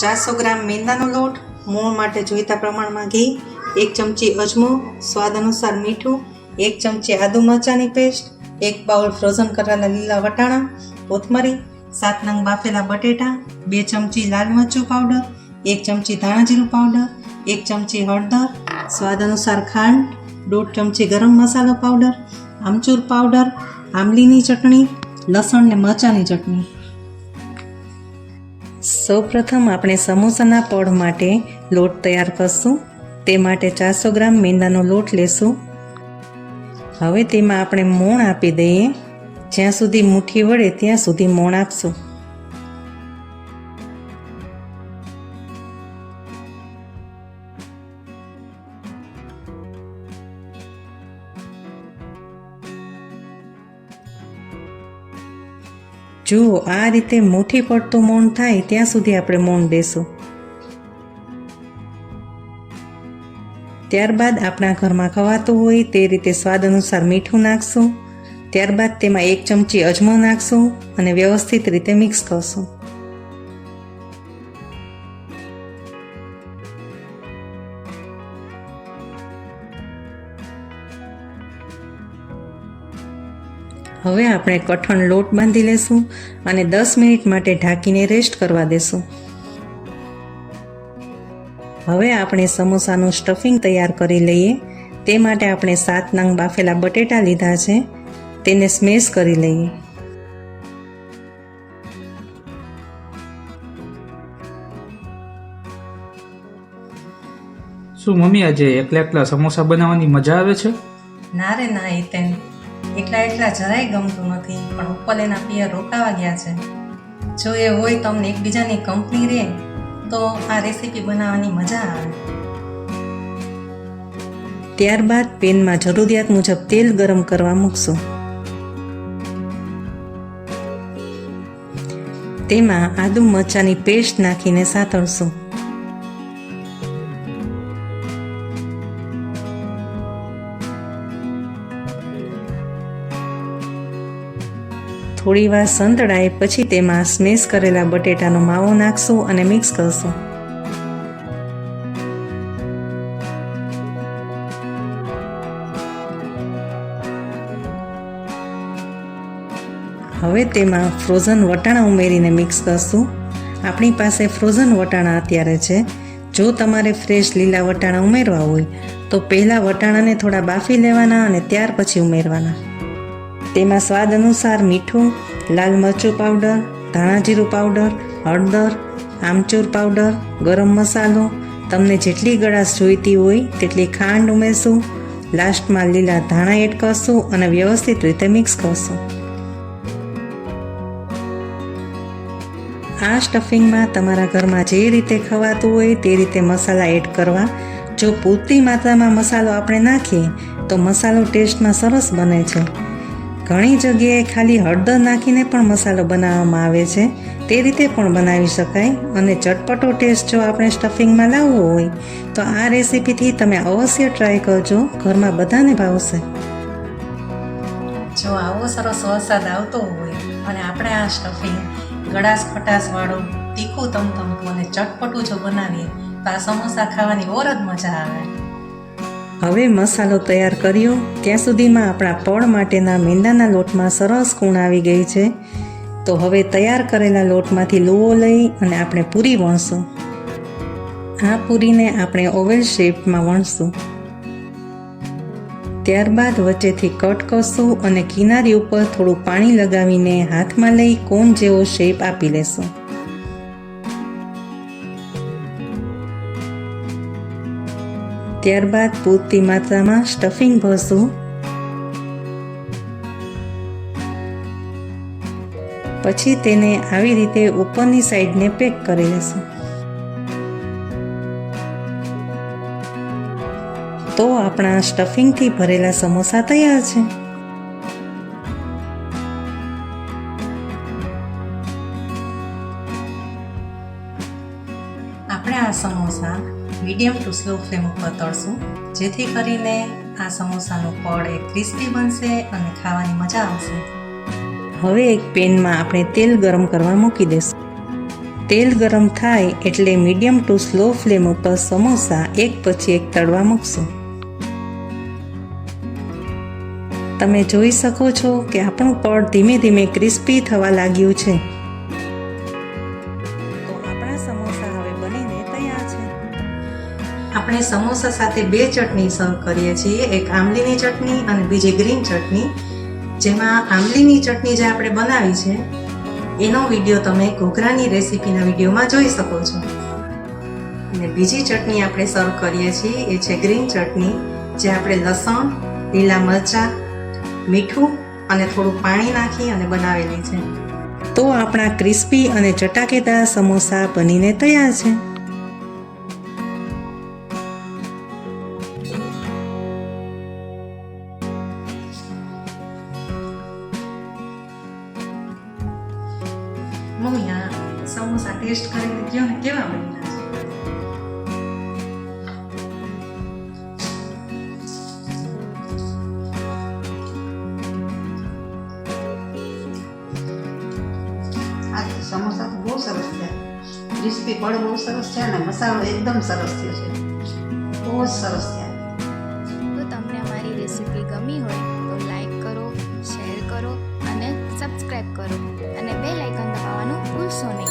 ચારસો ગ્રામ મેંદાનો લોટ, મૂળ માટે જોઈતા પ્રમાણમાં ઘી, એક ચમચી અજમો, સ્વાદ અનુસાર મીઠું, એક ચમચી આદુ મરચાંની પેસ્ટ, એક બાઉલ ફ્રોઝન કરેલા લીલા વટાણા, કોથમરી, સાત નંગ બાફેલા બટેટા, બે ચમચી લાલ મરચું પાવડર, એક ચમચી ધાણાજીરું પાવડર, એક ચમચી હળદર, સ્વાદ અનુસાર ખાંડ, દોઢ ચમચી ગરમ મસાલો પાવડર, આમચૂર પાવડર, આંબલીની ચટણી, લસણ ને મરચાંની ચટણી. સૌપ્રથમ આપણે સમોસાના પડ માટે લોટ તૈયાર કરશું. તે માટે ચારસો ગ્રામ મેંદાનો લોટ લેશું. હવે તેમાં આપણે મોણ આપી દઈએ. જ્યાં સુધી મુઠ્ઠી વળે ત્યાં સુધી મોણ આપશું. જુઓ, આ રીતે મુઠ્ઠી પડતું મૌન થાય, ત્યાં સુધી આપણે મૌન બેસું. ત્યારબાદ આપણા ઘરમાં ખવાતું હોય, તે રીતે સ્વાદ અનુસાર મીઠું નાખશું. ત્યારબાદ તેમાં એક ચમચી અજમો નાખશું અને વ્યવસ્થિત રીતે મિક્સ કરશું. હવે આપણે કઠણ લોટ બાંધી લેશું અને દસ મિનિટ માટે ઢાંકીને રેસ્ટ કરવા દેશું. હવે આપણે સમોસાનું સ્ટફિંગ તૈયાર કરી લઈએ. તે માટે આપણે સાત નંગ બાફેલા બટેટા લીધા છે. તેને સ્મેશ કરી લઈએ. શું મમ્મી આજે એકલા એકલા સમોસા બનાવવાની મજા આવે છે? ના રે ના એ એકલા એકલા જરાય ગમતું નથી, પણ ઉપલેના પિયર રોકાવા ગયા છે. જો એ હોય તમને એકબીજાની કંપની રહે તો આ રેસીપી બનાવવાની મજા આવે. ત્યારબાદ પેનમાં જરૂરિયાત મુજબ તેલ ગરમ કરવા મૂકશું. તેમાં આદુ મરચાંની પેસ્ટ નાખીને સાતળશું. થોડી વાર સંતળાય પછી તેમાં સ્મેશ કરેલા બટેટાનો માવો નાખશું અને મિક્સ કરશું. હવે તેમાં ફ્રોઝન વટાણા ઉમેરીને મિક્સ કરશું. આપણી પાસે ફ્રોઝન વટાણા અત્યારે છે. જો તમારે ફ્રેશ લીલા વટાણા ઉમેરવા હોય, તો પહેલાં વટાણાને થોડા બાફી લેવાના અને ત્યાર પછી ઉમેરવાના. તેમાં સ્વાદ અનુસાર મીઠું, લાલ મરચું પાવડર ધાણા જીરું પાવડર હળદર, આમચૂર પાવડર ગરમ મસાલો. તમને જેટલી ગળાશ જોઈતી હોય તેટલી ખાંડ ઉમેરશું. લાસ્ટમાં લીલા ધાણા એડ કરશું અને વ્યવસ્થિત રીતે મિક્સ કરશું. આ સ્ટફિંગમાં તમારા ઘરમાં જે રીતે ખવાતું હોય તે રીતે મસાલા એડ કરવા. જો પૂરતી માત્રામાં મસાલો આપણે નાખીએ, તો મસાલો ટેસ્ટમાં સરસ બને છે. ઘણી જગ્યાએ ખાલી હળદર નાખીને પણ મસાલો બનાવવામાં આવે છે. તે રીતે પણ બનાવી શકાય અને ચટપટો ટેસ્ટ જો આપણે સ્ટફિંગમાં લાવવો હોય, તો આ રેસીપીથી તમે અવશ્ય ટ્રાય કરજો. ઘરમાં બધાને ભાવશે. જો આવો સરસ વરસાદ આવતો હોય અને આપણે આ સ્ટફિંગ ગળાશ ખટાશવાળું, તીખું તમતમતું અને ચટપટું જો બનાવીએ, તો આ સમોસા ખાવાની ઓર જ મજા આવે. હવે મસાલો તૈયાર કર્યો. ત્યાં સુધીમાં આપણા પળ માટેના મેંદાના લોટમાં સરસ કૂણ આવી ગઈ છે. તો હવે તૈયાર કરેલા લોટમાંથી લુઓ લઈ અને આપણે પૂરી વણશું. આ પૂરીને આપણે ઓવેલ શેપમાં વણશું. ત્યારબાદ વચ્ચેથી કટ કરશું અને કિનારી ઉપર થોડું પાણી લગાવીને હાથમાં લઈ કોન જેવો શેપ આપી લેશું. ત્યારબાદ પૂરતી માત્રામાં સ્ટફિંગ ભરશું. પછી તેને આવી રીતે ઉપરની સાઈડને પેક કરી લેશું. તો આપણા સ્ટફિંગથી ભરેલા સમોસા તૈયાર છે. આપણે આ samosa medium to slow flame ઉપર તળશું. જેથી કરીને આ સમોસાનું પડ એ ક્રિસ્પી બનશે અને ખાવાની મજા આવશે. હવે એક પેનમાં આપણે તેલ ગરમ કરવા મૂકી દઈશું તેલ ગરમ થાય એટલે મીડિયમ ટુ સ્લો ફ્લેમ ઉપર સમોસા એક પછી એક તળવા મૂકશું. તમે જોઈ શકો છો કે આપણું પડ ધીમે ધીમે ક્રિસ્પી થવા લાગ્યું છે. આપણે સમોસા સાથે બે ચટણી સર્વ કરીએ છીએ. એક આમલીની ચટણી અને બીજી ગ્રીન ચટણી. જેમાં આમલીની ચટણી જે આપણે બનાવી છે, એનો વીડિયો તમે ઘોઘરાની રેસીપીના વિડીયોમાં જોઈ શકો છો. અને બીજી ચટણી આપણે સર્વ કરીએ છીએ, એ છે ગ્રીન ચટણી. જે આપણે લસણ, લીલા મરચાં, મીઠું અને થોડું પાણી નાખી અને બનાવેલી છે. તો આપણા ક્રિસ્પી અને ચટાકેદાર સમોસા બનીને તૈયાર છે. મમ્મી, આ સમોસા ટેસ્ટ કરીને કયો ને કેવા બન્યા સમોસા તો બહુ સરસ છે. ક્રિસ્પી પડ બહુ સરસ છે અને મસાલો એકદમ સરસ થયો છે. બહુ જ સરસ થયા તો તમને અમારી રેસીપી ગમી હોય તો લાઈક કરો શેર કરો અને સબસ્ક્રાઈબ કરો. persone.